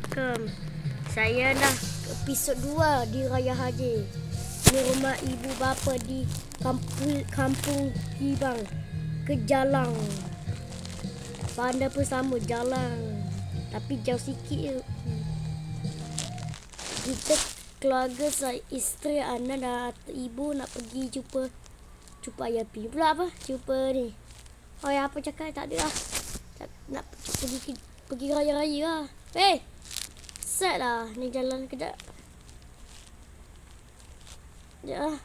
Assalamualaikum. Saya dah episod 2 di Raya Haji. Di rumah ibu bapa di kampung kampung Hibang. Kejalang. Panda pun sama jalan. Tapi jauh sikit je. Kita keluarga saya isteri anak dan ibu nak pergi jumpa jumpa ayah pi. Pula apa? Jumpa ni. Oh ya apa cakap tak ada lah. Nak pergi pergi raya-raya lah. Eh, set lah. Ni jalan kejap. Sekejap lah.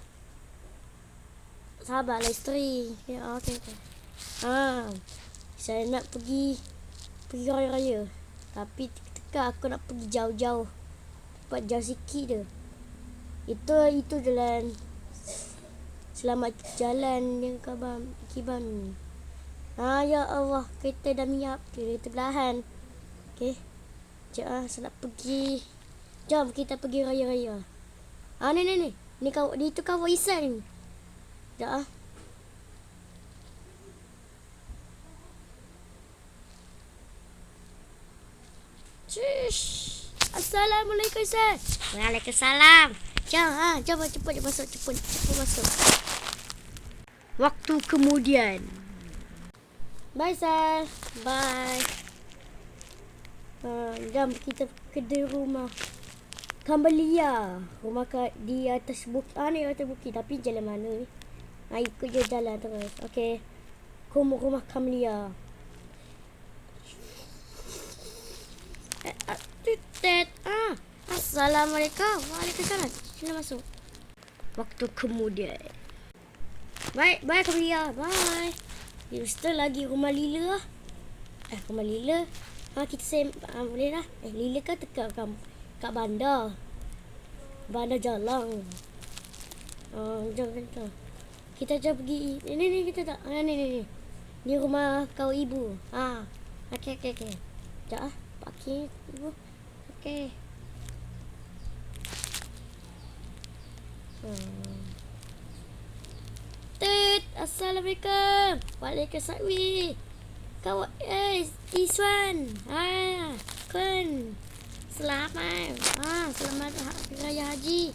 Sabarlah isteri. Ya, okey, okey. Ha, saya nak pergi pergi raya-raya. Tapi teka aku nak pergi jauh-jauh. Tempat jauh sikit je. Itu itu jalan Selamat jalan yang kabam kiban. Ah ya Allah, kereta dah miap, kereta belahan. Okey. Jom ah, saya nak pergi. Jom kita pergi raya-raya. Ah ni ni ni. Ni kau di itu kau Isan ni. Jom ah. Cish. Assalamualaikum Isan. Waalaikumsalam. Jom ah, jom cepat cepat masuk cepat cepat masuk. Waktu kemudian. Bye Sal. Bye. Uh, jom kita ke rumah Kambelia. Rumah kat di atas bukit. Ah ni atas bukit tapi jalan mana ni? Ah ikut je jalan terus. Okey. Rumah rumah Kambelia. Eh, ah, tutet. Ah. Assalamualaikum. Waalaikumsalam. Sini masuk. Waktu kemudian. Bye, bye Kambelia. Bye. Yusta lagi rumah Lila. Eh, rumah Lila. Ha, kita sem ha, boleh lah. Eh, Lila kan dekat kat, kat bandar. Bandar jalan. Ha, jom, jom, jom. Kita jom pergi. Ni, ni, ni kita tak. Ha, ni, ni, ni. Ni rumah kau ibu. Ha. Okey, okey, okey. Sekejap ah. Pakir ibu. Okey. Hmm. Tut, Assalamualaikum. Waalaikumsalam. Kau eh Iswan. Ha, kun. Selamat. Ha, selamat hari raya haji.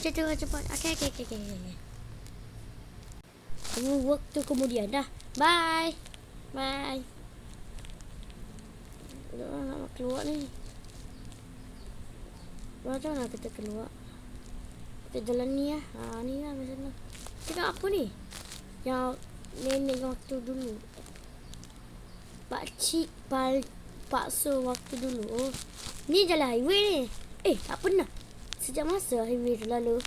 Cepat cepat. Okey okey okey okey. Tunggu waktu kemudian dah. Bye. Bye. Dah nak keluar ni. Macam mana kita keluar? Kita jalan ni lah. Ha, ni lah macam mana. Tengok apa ni? Yang nenek waktu dulu. Pak cik pal pakso waktu dulu. Ni jalan highway ni. Eh, tak pernah. Sejak masa highway tu lalu.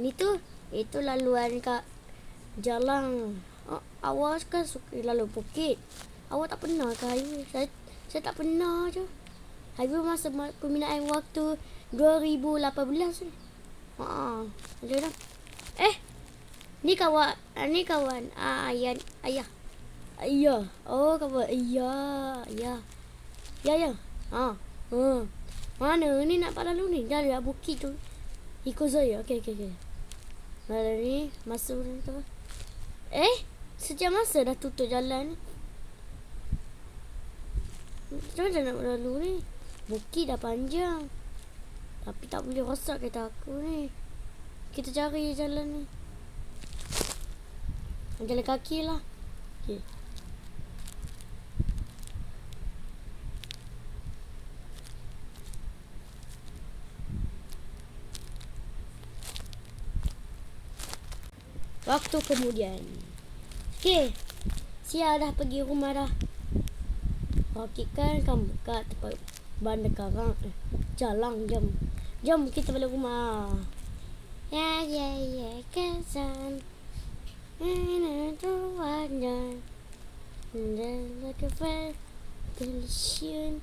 Ni tu, itu laluan kat jalan. Oh, awak kan suka lalu bukit. Awak tak pernah ke highway? Saya, saya tak pernah je. Highway masa peminat waktu 2018 ni. Ha, macam mana? Eh, ni kawan, ni kawan ah, ayah, ayah. Ayah. Oh, kawan. Ayah. Ayah. Ya, ya. Ha. Ha. Mana ni nak pak lalu ni? Dah ada bukit tu. Ikut saya. Okey, okey, okey. Lalu ni masuk ni tu. Eh, sejak masa dah tutup jalan ni? Macam mana nak lalu ni? Bukit dah panjang. Tapi tak boleh rosak kereta aku ni. Kita cari jalan ni. Jalan kaki lah. Okay. Waktu kemudian. Okey. Sia dah pergi rumah dah. Okey kan kamu kat tempat bandar karang. Eh, jalan jom. Jom kita balik rumah. Ya ya ya kesan. Ini tu wajah. Dan lekepan Delicious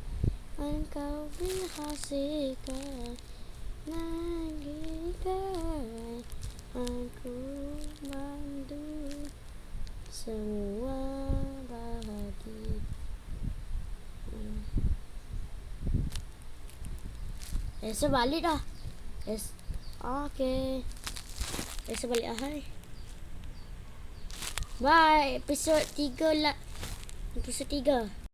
Engkau berhasilkan Nagikan Aku mandu semua bahagia. Hmm. Esok balik dah. Es okay. Esok balik ah. Hai. Bye. Episod 3 lah. Episod 3.